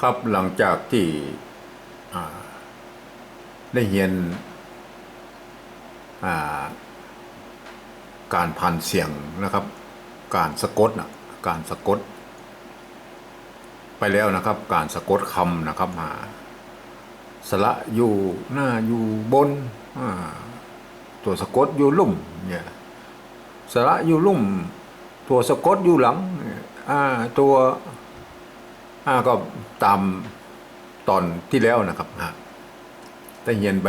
ครับหลังจากที่ได้เรียนการพันเสียงนะครับ การสะกดนะการสะกด ไปแล้วนะครับ การสะกดคำนะครับมาสระอยู่หน้าอยู่บนตัวสะกดอยู่ลุ่มเนี่ยสระอยู่ลุ่ม ตัวสะกดอยู่หลังตัว อ่าก็ตามตอนที่แล้วนะครับฮะแต่เรียนไป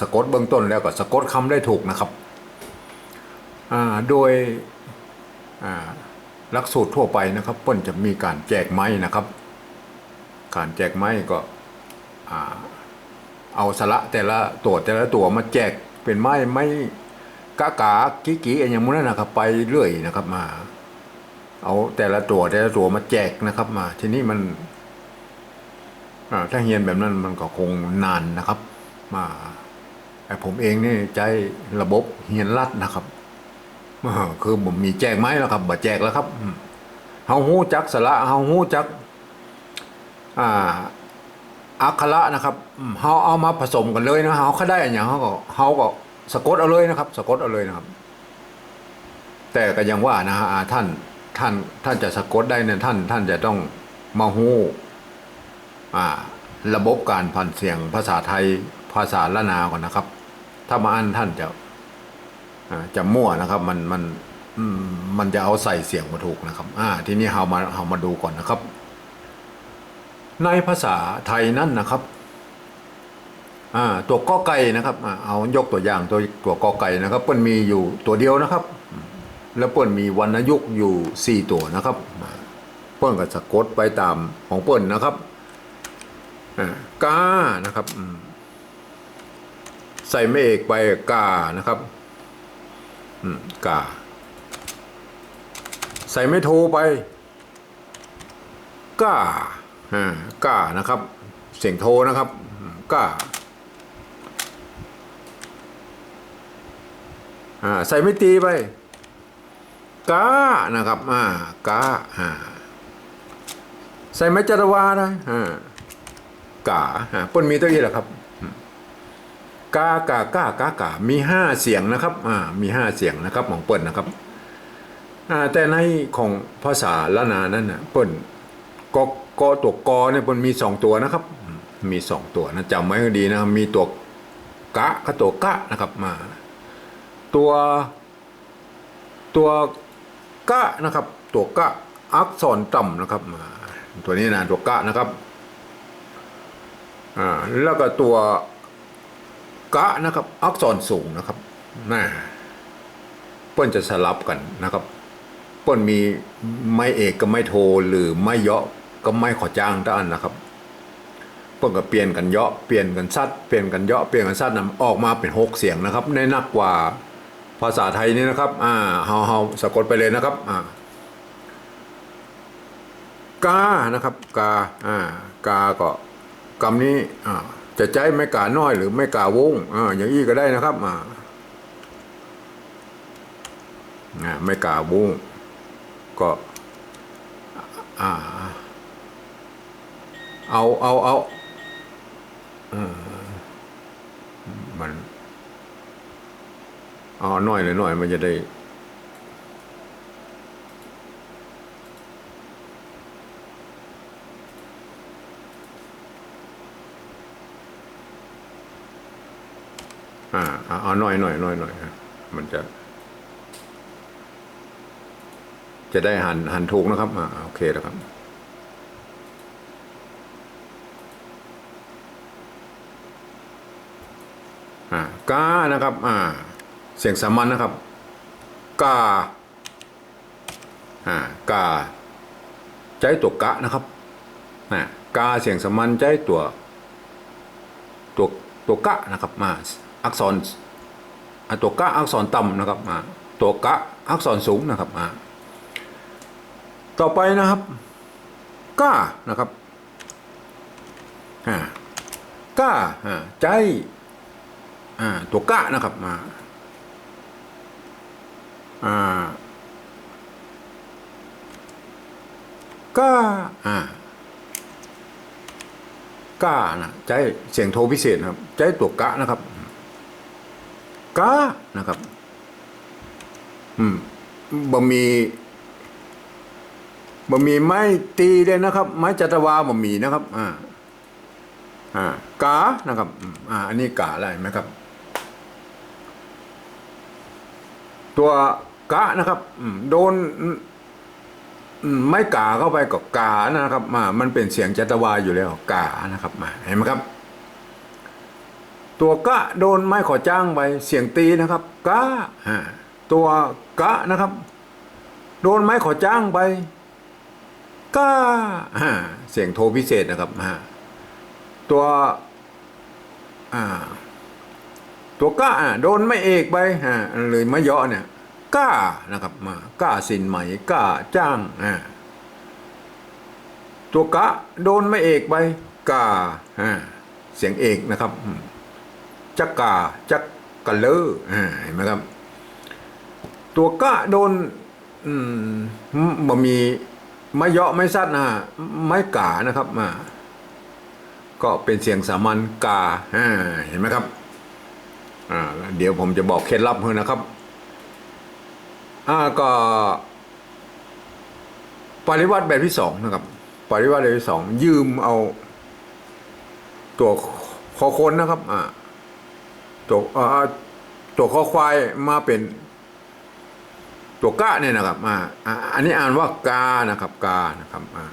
สะกดเบื้องต้นแล้วก็สะกดคำได้ถูกนะครับอ่าโดยอ่าหลักสูตรทั่วไปนะครับเปิ้นจะมีการแจกไม้นะครับ การแจกไม้ก็อ่าเอาสระแต่ละตัวแต่ละตัวมาแจกเป็นไม้ไม้กะกากิกิอะไรอย่างนั้นนะครับ ไปเรื่อยนะครับมา เอาแต่ละตัวแต่ละตัวมาแจกนะครับ มา ทีนี้มันถ้าเฮียนแบบนั้นมันก็คงนานนะครับ มาไอผมเองนี่ใจระบบเฮียนรัดนะครับคือผมมีแจกไหมแล้วครับบ่แจกแล้วครับเฮาฮู้จักสระเฮาฮู้จัก อ่าอักขระนะครับเฮาเอามาผสมกันเลยนะเฮาเขาได้อย่างเฮาก็เฮาก็สะกดเอาเลยนะครับ สะกดเอาเลยนะครับ แต่ก็ยังว่านะฮะท่าน ท่านท่านจะสะกดได้เนี่ยท่านท่านจะต้องมาฮู้อ่าระบบการพันเสียงภาษาไทยภาษาละนาก่อนนะครับ ถ้ามาอันท่านจะอ่าจะมั่วนะครับ มันมันมันจะเอาใส่เสียงมาถูกนะครับ อ่า ทีนี้เรามาเรามาดูก่อนนะครับ ในภาษาไทยนั่นนะครับ อ่า ตัวกอไก่นะครับ เอายกตัวอย่างตัวตัวกอไก่นะครับเปิ้นมีอยู่ตัวเดียวนะครับ แล้วเปิ้นมีวรรณยุกอยู่สี่ตัวนะครับ เปิ้นก็สะกดไปตามของเปิ้นนะครับอ่ากานะครับ ใส่ไม่เอกไปกานะครับกา ใส่ไม่โทไปก้าอ่าก้านะครับ เสียงโทนะครับก้าอ่าใส่ไม่ตีไป กานะครับอ่ากาอ่าใส่ไม้จารวาได้อ่ากาอ่าปนมีตัวนี้แหละครับกากากากากามีห้าเสียงนะครับอ่ามีห้าเสียงนะครับของเปิ้นนะครับอ่าแต่ในของภาษาละนานั้นนะเปิ้นกกตัวกอเนี่ยเปิ้นมีสองตัวนะครับ มีสองตัวนะจำไว้ให้ดีนะครับมีตัวกะกับตัวกะนะครับมาตัวตัว กะนะครับ ตัวกะอักษรต่ำนะครับอ่าตัวนี้นะตัวกะนะครับอ่าแล้วก็ตัวกะนะครับ อักษรสูงนะครับน่าเปิ้นจะสลับกันนะครับ เปิ้นมีไม่เอกกับไม่โทหรือไม่เยาะก็ไม่ขอจ้างด้านนะครับเปิ้นก็เปลี่ยนกันเยาะเปลี่ยนกันซัดเปลี่ยนกันเยาะเปลี่ยนกันซัดนะออกมาเป็นหกเสียงนะครับในนักกว่า ภาษาไทยนี่นะครับ อ่าเฮาเฮาสะกดไปเลยนะครับ อ่ากา นะครับ กา อ่า กา ก็คำนี้ อ่า จะใจไม่กาน้อยหรือไม่กาวง อ่า อย่างอี้ก็ได้นะครับ อ่าอ่าไม่กาวง ก็ อ่า เอา เอา เอาอ่ามัน อ๋อหน่อยเลยหน่อยมันจะได้ อ่าเอาเอาหน่อยหน่อยหน่อยหน่อยมันจะ จะได้หันหันถูกนะครับอ่าโอเคแล้วครับอ่าก้านะครับ อ่า เสียงสามัญนะครับ กาอ่ากาใจตัวกะนะครับนะกาเสียงสามัญใจตัว ตัวตัวกะนะครับมาอักษรอ่าตัวกะอักษรต่ำนะครับมาตัวกะอักษรสูงนะครับมาต่อไปนะครับกานะครับอ่ากาอ่าใจอ่าตัวกะนะครับมา อ่า ก็อ่าก้านะใช้เสียงโทพิเศษนะครับ ใช้ตัวกะนะครับกะนะครับ อืมบ่มีบ่มีไม้ตีเลยนะครับ ไม้จัตวาบ่มีนะครับ อ่า อ่ากานะครับอืมอ่า อันนี้กาอะไรไหมครับ ตัว กะนะครับโดนไม่กาเข้าไปกับกานะครับมามันเป็นเสียงจัตวาอยู่แล้วกานะครับมาเห็นไหมครับ ตัวกะโดนไม้ขอจ้างไปเสียงตีนะครับกะตัวกะนะครับ โดนไม้ขอจ้างไปกะเสียงโทพิเศษนะครับตัวตัวกะโดนไม่เอกไปอ่าเลยไม่เยาะเนี่ย ก้านะครับมาก้าสินไหม่ก้าจ้างอ่าตัวกะโดนไม่เอกไปกาอ่าเสียงเอกนะครับจักกาจักกะเลออ่าเห็นไหมครับ ตัวกะโดนอืมบ่มีไม่เยาะไม่ซัดนะไม่กานะครับมาก็เป็นเสียงสามัญกาอ่าเห็นไหมครับอ่าเดี๋ยวผมจะบอกเคล็ดลับให้นะครับ อ่าก็ ปริวัติแบบที่สองนะครับ ปริวัติแบบที่สองยืมเอา ตัวคอคนนะครับ อ่าตัวอ่าตัวคอควายมาเป็น ตัวก้าเนี่ยนะครับอ่าอ่าอันนี้อ่านว่ากานะครับ กานะครับ อ่า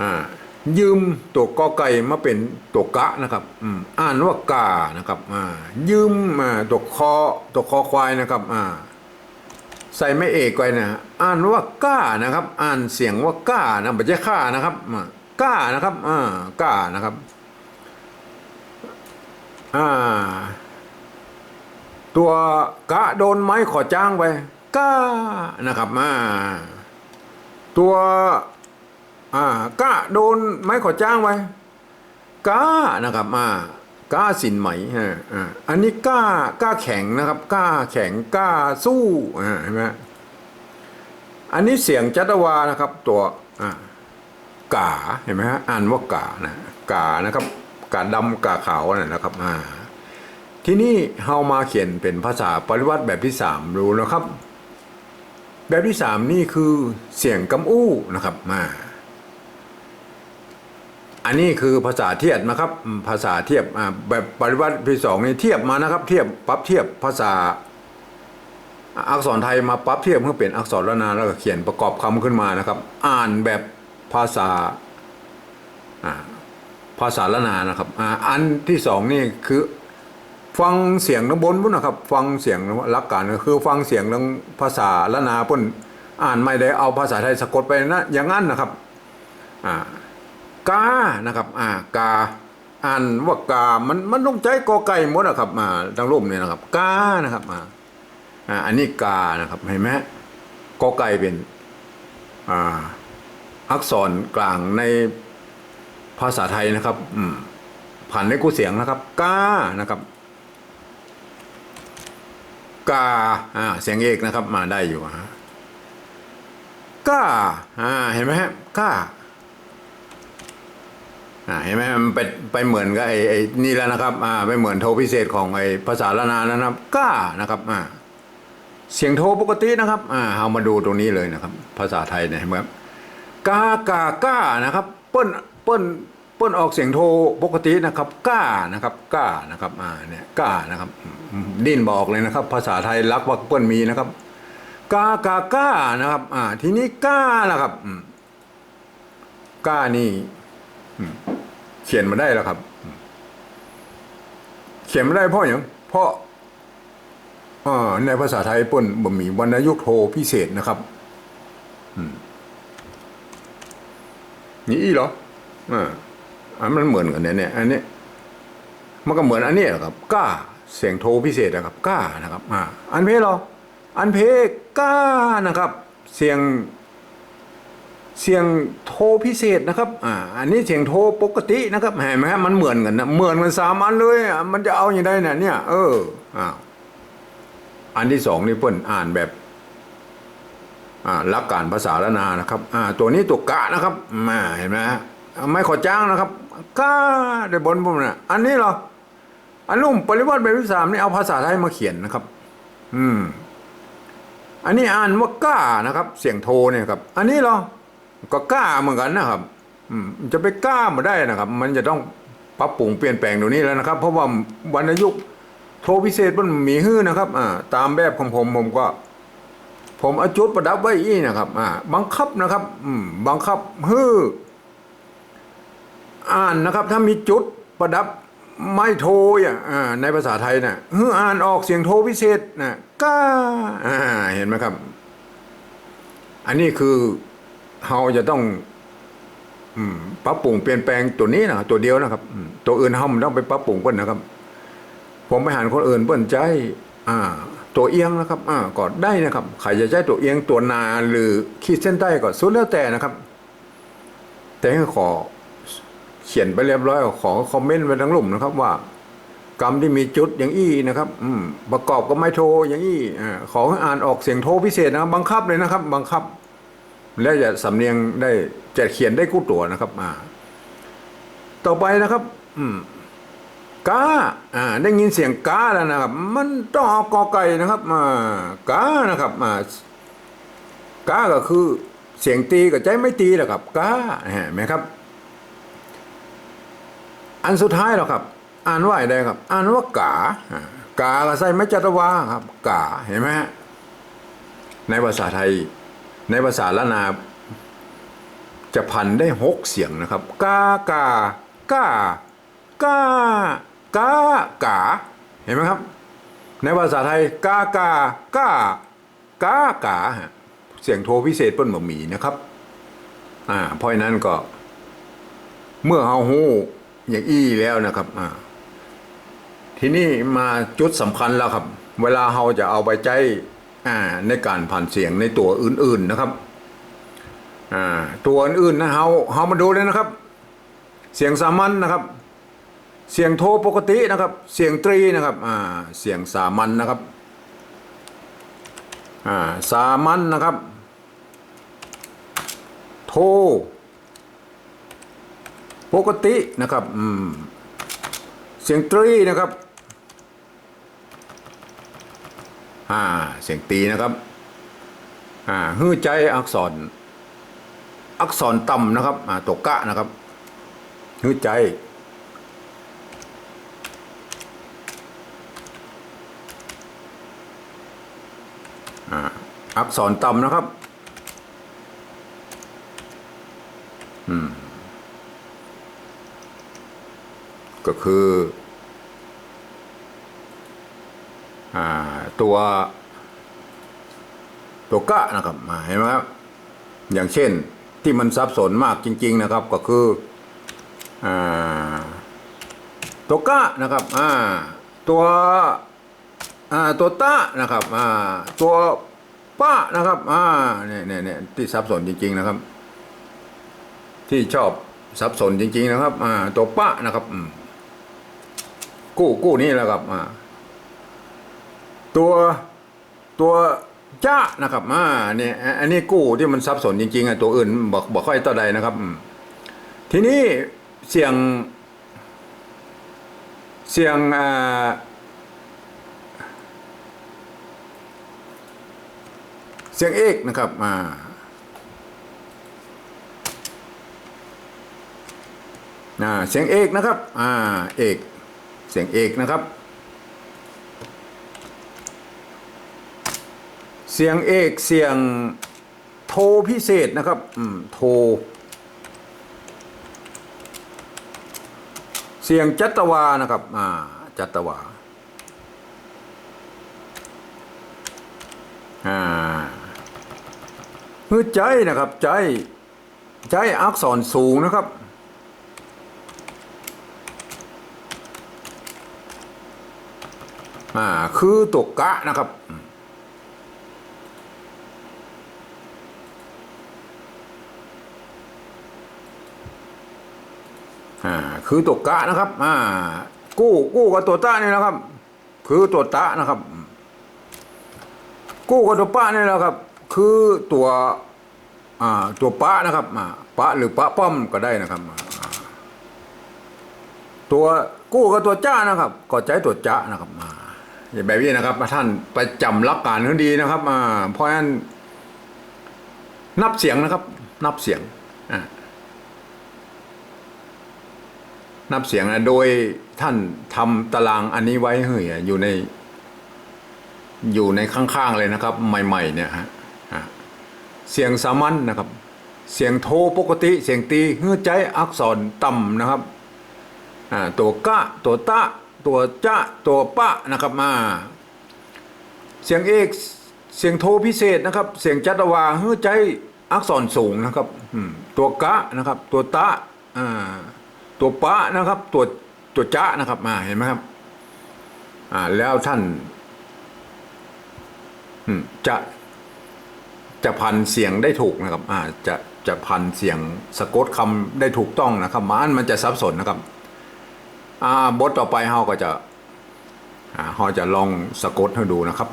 อ่า ยืมตัวกอไก่มาเป็นตัวกะนะครับอืมอ่านว่ากานะครับอ่ายืมอ่าตัวคอตัวคอควายนะครับอ่าใส่ไม่เอกไว้นะอ่านว่าก้านะครับ อ่านเสียงว่าก้านะไม่ใช่ข้านะครับก้านะครับอ่าก้านะครับอ่าตัวกะโดนไม้ขอจ้างไปก้านะครับอ่าตัว อ่ากะโดนไม้ขอจ้างไว้กานะครับอ่าก้าสินไหมฮะอ่าอันนี้กล้ากล้าแข็งนะครับกล้าแข็งกล้าสู้อ่าเห็นไหมอันนี้เสียงจัตวานะครับ ตัวอ่ากาเห็นไหมฮะอ่านว่ากานะกานะครับกาดำกาขาวนะครับอ่าที่นี่เฮามาเขียนเป็นภาษาปริวัติแบบที่สามรู้นะครับ แบบที่สามนี่คือเสียงกำอู้นะครับมา อันนี้คือภาษาเทียบนะครับ ภาษาเทียบแบบปริวัติที่สองนี่เทียบมานะครับ เทียบปรับเทียบภาษาอักษรไทยมาปรับเทียบเพื่อเป็นอักษรละนามแล้วก็เขียนประกอบคำขึ้นมานะครับ อ่านแบบภาษาภาษาละนานะครับอ,อันที่สองนี่คือฟังเสียงทั้งบนพุ่นนะครับ ฟังเสียงรักการก็คือ ฟังเสียงงภาษาละนาพุ่นอ่านไม่ได้เอาภาษาไทยสะกดไปนะอย่างนั้นนะครับอ่า กานะครับอ่ากาอ่านว่ากา มันมันต้องใจกอไก่หมดนะครับมาทั้งรูปเนี่ยนะครับกานะครับอ่าอ่าอันนี้กานะครับเห็นไหมกอไก่เป็นอ่าอักษรกลางในภาษาไทยนะครับ อืมผ่านในกูเสียงนะครับกานะครับกาอ่าเสียงเอกนะครับ มาได้อยู่ฮะกาอ่าเห็นไหมฮะกา อ่าเห็นไหมมันไปไปเหมือนกับไอ้ไอ้นี่แล้วนะครับอ่าไปเหมือนโทพิเศษของไอ้ภาษาละนานะครับก้านะครับอ่าเสียงโทปกตินะครับอ่าเอามาดูตรงนี้เลยนะครับ ภาษาไทยเนี่ยเห็นไหมครับกากาก้านะครับ เปิ้นเปิ้นเปิ้นออกเสียงโทปกตินะครับก้านะครับก้านะครับอ่าเนี่ยก้านะครับดิ้นบอกเลยนะครับ ภาษาไทยรักว่าเปิ้นมีนะครับกากาก้านะครับอ่าทีนี้ก้านะครับก้านี่ ขียนมาได้แล้วครับ เขียนมาได้เพราะอย่างเพราะอ่าในภาษาไทยปิ้นบ่มีวรรณยุกโทพิเศษนะครับนี่อีเหรออ่าอันมันเหมือนกันเนี่ยเนี่ย อันนี้มันก็เหมือนอันนี้แหละครับก้าเสียงโทพิเศษนะครับก้านะครับ อ่า อันเพเหรออันเพก้านะครับ เสียง เสียงโทรพิเศษนะครับ อ่า อันนี้เสียงโทรปกตินะครับเห็นไหมฮะมันเหมือนกันนะ เหมือนกันสามอันเลยอะมันจะเอาอย่างไรเนี่ยเนี่ย เออ อ้าว อันที่สองนี่เปิ้นอ่านแบบ อ่าหลักการภาษาละนานะครับ อ่า ตัวนี้ตัวกะนะครับมาเห็นไหมฮะไม่ขอจ้างนะครับกล้าได้บนผมนะอันนี้เหรอ อันนุ่มปริวัติแบบที่สามนี่เอาภาษาไทยมาเขียนนะครับ อืม อันนี้อ่านว่ากล้านะครับ เสียงโทเนี่ยครับ อันนี้เหรอ ก็กล้าเหมือนกันนะครับจะไปกล้ามาได้นะครับ มันจะต้องปรับปรุงเปลี่ยนแปลงตรงนี้แล้วนะครับ เพราะว่าวรรณยุกโทพิเศษมันมีฮื้อนะครับอ่าตามแบบของผมผมก็ ผมอาจุดประดับไว้อีนะครับอ่าบังคับนะครับอืมบังคับฮื้ออ่านนะครับ ถ้ามีจุดประดับไม่โทอ่างอ่าในภาษาไทยนะ่ะฮื้ออ่านออกเสียงโทพิเศษนะก้าอ่าเห็นไหมครับ อันนี้คือ เราจะต้องปรับปรุงเปลี่ยนแปลงตัวนี้นะตัวเดียวนะครับตัวอื่นเราไม่ต้องไปปรับปรุงเพิ่นนะครับ ผมไปหาคนอื่นเปิ้นใจ อ่า ตัวเอียงนะครับ อ่าก็ได้นะครับใครจะใช้ตัวเอียงตัวนาหรือขีดเส้นใต้ก็สุดแล้วแต่นะครับ แต่ขอเขียนไปเรียบร้อยขอคอมเมนต์ไว้ทั้งลุ่มนะครับ ว่า กรรมที่มีจุดอย่างอี้นะครับ อืมประกอบกับไม้โทอย่างอี้อ่าขอให้อ่านออกเสียงโทพิเศษนะครับบังคับเลยนะครับ บังคับ และจะสำเนียงได้จะเขียนได้กู้ตัวนะครับอ่าต่อไปนะครับ อืมกาอ่าได้ยินเสียงกาแล้วนะครับ มันต้องเอากอไก่นะครับอ่ากานะครับอ่ากาก็คือเสียงตีกับใจไม่ตีแหละครับกาเห็นไหมครับ อันสุดท้ายแล้วครับ อ่านว่าอะไรครับ อ่านว่ากาอ่ากาก็ใส่ไม่จัตวาครับ กาเห็นไหมฮะในภาษาไทย ในภาษาละนาจะพันได้หกเสียงนะครับ กากากากากากาเห็นไหมครับ ในภาษาไทยกากากากากาเสียงโทพิเศษเปิ้นบ่มีนะครับ อ่าเพราะนั้นก็ เมื่อเฮาฮู้อย่างอี้แล้วนะครับ อ่า ทีนี้มาจุดสำคัญแล้วครับ เวลาเราจะเอาไปใจ ในการผ่านเสียงในตัวอื่นๆนะครับตัวอื่นๆนะเฮาเฮามาดูเลยนะครับ เสียงสามัญนะครับ เสียงโทปกตินะครับ เสียงตรีนะครับเสียงสามัญนะครับสามัญนะครับ โทปกตินะครับเสียงตรีนะครับ อ่าเสียงตีนะครับอ่าฮื้อใจอักษร อักษรต่ำนะครับอ่าตัวกะนะครับฮื้อใจอักษรต่ำนะครับอืมก็คือ อ่า ตัวตัวกะนะครับอ่าเห็นไหมครับอย่างเช่นที่มันซับซ้อนมากจริง ๆนะครับ ก็คืออตัวกะนะครับอ่าตัวอ่าตัวตะนะครับอ่าตัวป้านะครับอ่าเนี่ยเนี่ยเนี่ยที่ซับซ้อนจริง ๆนะครับ ที่ชอบซับซ้อนจริง ๆ นะครับอ่าตัวป้านะครับกู้กู้นี่แหละครับอ่า ตัวตัวจ้านะครับอ่าเนี่ยอันนี้กู้ที่มันซับซ้อนจริงๆอะตัวอื่นบอกบอกค่อยต่อใดนะครับ ทีนี้เสียง เสียงอ่าเสียงเอกนะครับอ่าอ่าเสียงเอกนะครับอ่าเอก เสียงเอกนะครับ เสียงเอกเสียงโทพิเศษนะครับ อืม โท เสียงจัตวานะครับ อ่า จัตวา อ่าคือใจนะครับ ใจ ใจอักษรสูงนะครับ อ่า คือตัวกะนะครับ อ่าคือตัวกะนะครับอ่ากู้กู้กับตัวตะนี่นะครับ คือตัวตะนะครับ กู้กับตัวป้านี่แหละครับ คือตัวอ่าตัวป้านะครับอ่าปะหรือปะป้อมก็ได้นะครับตัวกู้กับตัวจ้านะครับ ก็ใจตัวจ้านะครับอย่างแบบนี้นะครับท่านไปจำหลักการให้ดีนะครับอ่าเพราะฉะนั้นนับเสียงนะครับ นับเสียงอ่า นับเสียงนะโดยท่านทำตารางอันนี้ไว้เฮ้ยอยู่ใน อยู่ในข้างๆเลยนะครับ ใหม่ ๆ เนี่ยฮะเสียงสามัญนะครับ เสียงโทปกติ เสียงตีเฮือใจอักษรต่ำนะครับตัวกะตัวตะ ตัวจะตัวปะนะครับมา เสียงเอกเสียงโทพิเศษนะครับ เสียงจัตวาเฮือใจอักษรสูงนะครับตัวกะนะครับ ตัวตะอ่า ตัวปะนะครับ ตัวตัวจะนะครับมาเห็นไหมครับ อ่า แล้วท่านจะจะพันเสียงได้ถูกนะครับ อ่า จะจะพันเสียงสะกดคำได้ถูกต้องนะครับมันมันจะสับสนนะครับ อ่าบทต่อไปเฮาก็จะอ่าเฮาจะลองสะกดให้ดูนะครับ